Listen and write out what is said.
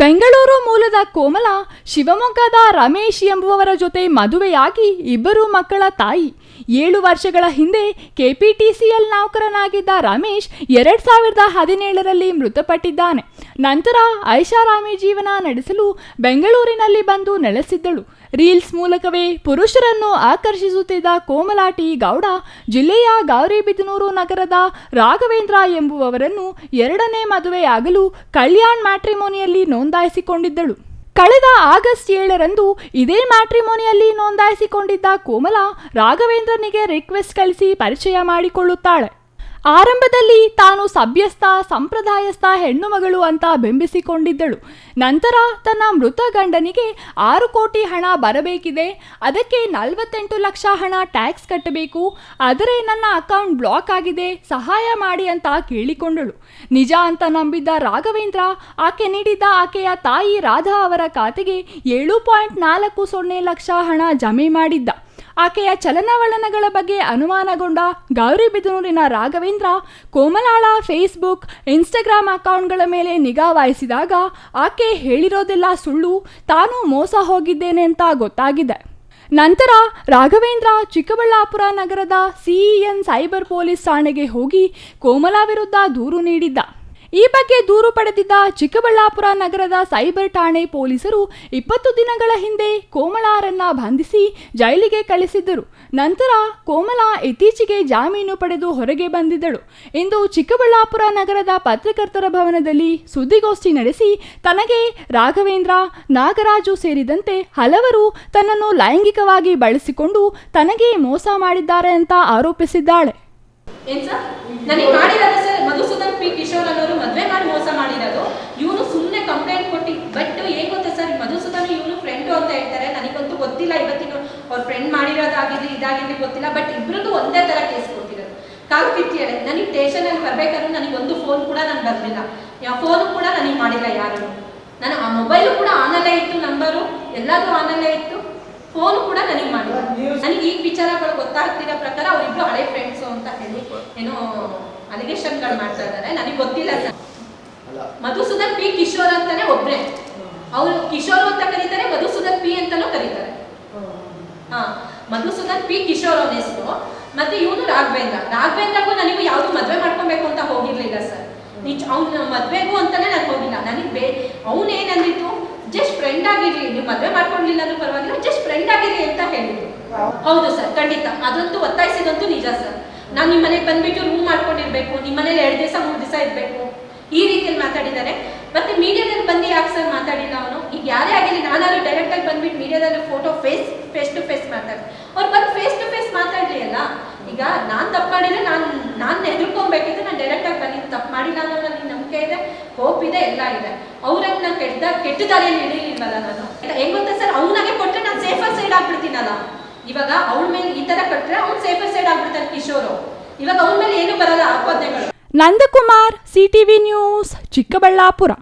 ಬೆಂಗಳೂರು ಮೂಲದ ಕೋಮಲ ಶಿವಮೊಗ್ಗದ ರಮೇಶ್ ಎಂಬುವವರ ಜೊತೆ ಮದುವೆಯಾಗಿ ಇಬ್ಬರು ಮಕ್ಕಳ ತಾಯಿ. ಏಳು ವರ್ಷಗಳ ಹಿಂದೆ ಕೆಪಿಟಿಸಿಎಲ್ ನೌಕರನಾಗಿದ್ದ ರಮೇಶ್ ಎರಡ್ ಸಾವಿರದ ಹದಿನೇಳರಲ್ಲಿ ಮೃತಪಟ್ಟಿದ್ದಾನೆ. ನಂತರ ಐಷಾರಾಮಿ ಜೀವನ ನಡೆಸಲು ಬೆಂಗಳೂರಿನಲ್ಲಿ ಬಂದು ನೆಲೆಸಿದ್ದಳು. ರೀಲ್ಸ್ ಮೂಲಕವೇ ಪುರುಷರನ್ನು ಆಕರ್ಷಿಸುತ್ತಿದ್ದ ಕೋಮಲಾಟಿ ಗೌಡ ಜಿಲ್ಲೆಯ ಗೌರಿಬಿದನೂರು ನಗರದ ರಾಘವೇಂದ್ರ ಎಂಬುವವರನ್ನು ಎರಡನೇ ಮದುವೆಯಾಗಲು ಕಲ್ಯಾಣ್ ಮ್ಯಾಟ್ರಿಮೋನಿಯಲ್ಲಿ ನೋಂದಾಯಿಸಿಕೊಂಡಿದ್ದಳು. ಕಳೆದ ಆಗಸ್ಟ್ ಏಳರಂದು ಇದೇ ಮ್ಯಾಟ್ರಿಮೋನಿಯಲ್ಲಿ ನೋಂದಾಯಿಸಿಕೊಂಡಿದ್ದ ಕೋಮಲ ರಾಘವೇಂದ್ರನಿಗೆ ರಿಕ್ವೆಸ್ಟ್ ಕಳಿಸಿ ಪರಿಚಯ ಮಾಡಿಕೊಳ್ಳುತ್ತಾಳೆ. ಆರಂಭದಲ್ಲಿ ತಾನು ಸಭ್ಯಸ್ಥ, ಸಂಪ್ರದಾಯಸ್ಥ ಹೆಣ್ಣು ಮಗಳು ಅಂತ ಬಿಂಬಿಸಿಕೊಂಡಿದ್ದಳು. ನಂತರ ತನ್ನ ಮೃತ ಗಂಡನಿಗೆ ಆರು ಕೋಟಿ ಹಣ ಬರಬೇಕಿದೆ. ಅದಕ್ಕೆ ನಲವತ್ತೆಂಟು ಲಕ್ಷ ಹಣ ಟ್ಯಾಕ್ಸ್ ಕಟ್ಟಬೇಕು. ಆದರೆ ನನ್ನ ಅಕೌಂಟ್ ಬ್ಲಾಕ್ ಆಗಿದೆ. ಸಹಾಯ ಮಾಡಿ ಅಂತ ಕೇಳಿಕೊಂಡಳು. ನಿಜ ಅಂತ ನಂಬಿದ್ದ ರಾಘವೇಂದ್ರ ಆಕೆ ನೀಡಿದ್ದ ಆಕೆಯ ತಾಯಿ ರಾಧಾ ಅವರ ಖಾತೆಗೆ ಏಳು ಪಾಯಿಂಟ್ ನಾಲ್ಕು ಸೊನ್ನೆ ಲಕ್ಷ ಹಣ ಜಮೆ ಮಾಡಿದ್ದ. ಆಕೆಯ ಚಲನವಲನಗಳ ಬಗ್ಗೆ ಅನುಮಾನಗೊಂಡ ಗೌರಿಬಿದನೂರಿನ ರಾಘವೇಂದ್ರ ಕೋಮಲಾಳ ಫೇಸ್ಬುಕ್, ಇನ್ಸ್ಟಾಗ್ರಾಮ್ ಅಕೌಂಟ್ಗಳ ಮೇಲೆ ನಿಗಾ ವಹಿಸಿದಾಗ ಆಕೆ ಹೇಳಿರೋದೆಲ್ಲ ಸುಳ್ಳು, ತಾನು ಮೋಸ ಹೋಗಿದ್ದೇನೆ ಅಂತ ಗೊತ್ತಾಗಿದೆ. ನಂತರ ರಾಘವೇಂದ್ರ ಚಿಕ್ಕಬಳ್ಳಾಪುರ ನಗರದ ಸಿಇಎನ್ ಸೈಬರ್ ಪೊಲೀಸ್ ಠಾಣೆಗೆ ಹೋಗಿ ಕೋಮಲಾ ವಿರುದ್ಧ ದೂರು ನೀಡಿದ್ದ. ಈ ಬಗ್ಗೆ ದೂರು ಪಡೆದಿದ್ದ ಚಿಕ್ಕಬಳ್ಳಾಪುರ ನಗರದ ಸೈಬರ್ ಠಾಣೆ ಪೊಲೀಸರು ಇಪ್ಪತ್ತು ದಿನಗಳ ಹಿಂದೆ ಕೋಮಲಾರನ್ನ ಬಂಧಿಸಿ ಜೈಲಿಗೆ ಕಳಿಸಿದ್ದರು. ನಂತರ ಕೋಮಲಾ ಇತ್ತೀಚೆಗೆ ಜಾಮೀನು ಪಡೆದು ಹೊರಗೆ ಬಂದಿದ್ದಳು. ಇಂದು ಚಿಕ್ಕಬಳ್ಳಾಪುರ ನಗರದ ಪತ್ರಕರ್ತರ ಭವನದಲ್ಲಿ ಸುದ್ದಿಗೋಷ್ಠಿ ನಡೆಸಿ ತನಗೆ ರಾಘವೇಂದ್ರ, ನಾಗರಾಜು ಸೇರಿದಂತೆ ಹಲವರು ತನ್ನನ್ನು ಲೈಂಗಿಕವಾಗಿ ಬಳಸಿಕೊಂಡು ತನಗೆ ಮೋಸ ಮಾಡಿದ್ದಾರೆ ಅಂತ ಆರೋಪಿಸಿದ್ದಾಳೆ. ಮಧುಸೂದನ್ ಪಿ ಕಿಶೋರ್ ಅನ್ನೋರು ಮದುವೆ ಮಾಡಿ ಮೋಸ ಮಾಡಿರೋದು. ಇವನು ಸುಮ್ಮನೆ ಕಂಪ್ಲೇಂಟ್ ಕೊಟ್ಟಿ ಬಟ್ ಏನ್ ಗೊತ್ತಾ ಸರ್ ಮಧುಸೂದನ್ ಇವನು ಫ್ರೆಂಡು ಅಂತ ಹೇಳ್ತಾರೆ. ನನಗಂತೂ ಗೊತ್ತಿಲ್ಲ ಇವತ್ತಿನ ಅವ್ರ ಫ್ರೆಂಡ್ ಮಾಡಿರೋದಾಗಿರ್ಲಿ ಇದಾಗಿರ್ಲಿ ಗೊತ್ತಿಲ್ಲ. ಬಟ್ ಇಬ್ರದ್ದು ಒಂದೇ ತರ ಕೇಸ್ ಕೊಟ್ಟಿರೋದು. ಕಾಲು ಕಿತ್ತಿ ಹೇಳಿ ನನಗೆ ಸ್ಟೇಷನಲ್ಲಿ ಬರ್ಬೇಕಾದ್ರೆ ನನಗೆ ಒಂದು ಫೋನ್ ಕೂಡ ನಾನು ಬರಲಿಲ್ಲ. ಯಾವ ಫೋನ್ ಕೂಡ ನನಗೆ ಮಾಡಿಲ್ಲ ಯಾರು? ನಾನು ಆ ಮೊಬೈಲು ಕೂಡ ಆನಲ್ಲೇ ಇತ್ತು ನಂಬರು ಎಲ್ಲದೂ ಆನಲ್ಲೇ ಇತ್ತು. ಫೋನ್ ಕೂಡ ನನಗೆ ಮಾಡಿಲ್ಲ. ನನಗೆ ಈಗ ವಿಚಾರಗಳು ಗೊತ್ತಾಗ್ತಿರೋ ಪ್ರಕಾರ ಅವರಿಬ್ರು ಹಳೆ ಫ್ರೆಂಡ್ಸು ಅಂತ ಹೇಳಿ ಏನೋ ಅಲಿಗೇಷನ್ಗಳು ಮಾಡ್ತಾ ಇದ್ದಾರೆ ನನಗೆ ಗೊತ್ತಿಲ್ಲ ಸರ್. ಮಧುಸೂದನ್ ಪಿ ಕಿಶೋರ್ ಅಂತಾನೆ ಒಬ್ರೆ. ಅವರು ಕಿಶೋರ್ ಅಂತ ಕರೀತಾರೆ ಮಧುಸೂದನ್ ಪಿ ಅಂತಾನೂ ಕರೀತಾರೆ. ಹಾ ಮಧುಸೂದನ್ ಪಿ ಕಿಶೋರ್ ಅವನ ಹೆಸರು. ಮತ್ತೆ ಇವನು ರಾಘವೇಂದ್ರ. ರಾಘವೇಂದ್ರಗೂ ನನಗೂ ಯಾವುದು ಮದ್ವೆ ಮಾಡ್ಕೊಬೇಕು ಅಂತ ಹೋಗಿರ್ಲಿಲ್ಲ ಸರ್. ನಿಜ ಅವ್ನ ಮದ್ವೆಗೂ ಅಂತಾನೆ ನಾನು ಹೋಗಿಲ್ಲ. ನನಗೆ ಬೇ ಅವನು ಏನಂದಿತ್ತು ಜಸ್ಟ್ ಫ್ರೆಂಡ್ ಆಗಿರ್ಲಿ. ನೀವು ಮದ್ವೆ ಮಾಡ್ಕೊಂಡಿಲ್ಲ ಅಂದ್ರೆ ಪರವಾಗಿಲ್ಲ ಜಸ್ಟ್ ಫ್ರೆಂಡ್ ಆಗಿರ್ಲಿ ಅಂತ ಹೇಳಿದ್ರು ಹೌದು ಸರ್ ಖಂಡಿತ. ಅದಂತೂ ಒತ್ತಾಯಿಸಿದಂತೂ ನಿಜ ಸರ್. ನಾನು ನಿಮ್ಮ ಮನೆಗೆ ಬಂದ್ಬಿಟ್ಟು ರೂಮ್ ಮಾಡ್ಕೊಂಡಿರ್ಬೇಕು ನಿಮ್ಮ ಮನೇಲಿ ಎರಡು ದಿವಸ, ಮೂರು ದಿವಸ ಇರಬೇಕು. ಈ ರೀತಿಯಲ್ಲಿ ಮಾತಾಡಿದ್ದಾರೆ ಮತ್ತೆ ಮೀಡಿಯಾದಲ್ಲಿ ಬಂದು ಯಾಕೆ ಸರ್ ಮಾತಾಡಿಲ್ಲ ಅವನು? ಈಗ ಯಾರೇ ಆಗಿರಲಿ, ನಾನಾದ್ರೂ ಡೈರೆಕ್ಟಾಗಿ ಬಂದ್ಬಿಟ್ಟು ಮೀಡಿಯಾದಲ್ಲಿ photo face face to face ಮಾತಾಡಿ ಅವ್ರು ಬಂದು ಫೇಸ್ ಟು ಫೇಸ್ ಮಾತಾಡಲಿ ಅಲ್ಲ ಈಗ ನಾನು ತಪ್ಪು ಮಾಡಿದ್ರೆ ನಾನು ನಾನು ಎದುರ್ಕೊಬೇಕಿದ್ರೆ ನಾನು ಡೈರೆಕ್ಟಾಗಿ ಬಂದು ತಪ್ಪು ಮಾಡಿಲ್ಲ ಅನ್ನೋ ನನಗೆ ನಂಬಿಕೆ ಇದೆ ಹೋಪ್ ಇದೆ, ಎಲ್ಲ ಇದೆ. ಅವ್ರಂಗೆ ನಾನು ಕೆಟ್ಟ ಕೆಟ್ಟ ದಾರಿಯಲ್ಲಿ ನಾನು? ಹೆಂಗ್ ಗೊತ್ತಾ ಸರ್? ಅವನಾಗೆ ಕೊಟ್ಟರೆ ನಾನು ಸೇಫರ್ ಸೈಡ್ ಆಗ್ಬಿಡ್ತೀನಲ್ಲ? ಇವಾಗ ಅವಳ ಮೇಲೆ ಈ ತರ ಕೊಟ್ರೆ ಅವ್ನು ಸೇಫರ್ ಸೈಡ್ ಆಗ್ಬಿಡ್ತಾನೆ ಕಿಶೋರು. ಇವಾಗ ಅವನ ಮೇಲೆ ಏನು ಬರಲ್ಲ ಆಪಾದನೆಗಳು ನಂದಕುಮಾರ್ ಸಿಟಿವಿ ನ್ಯೂಸ್, ಚಿಕ್ಕಬಳ್ಳಾಪುರ.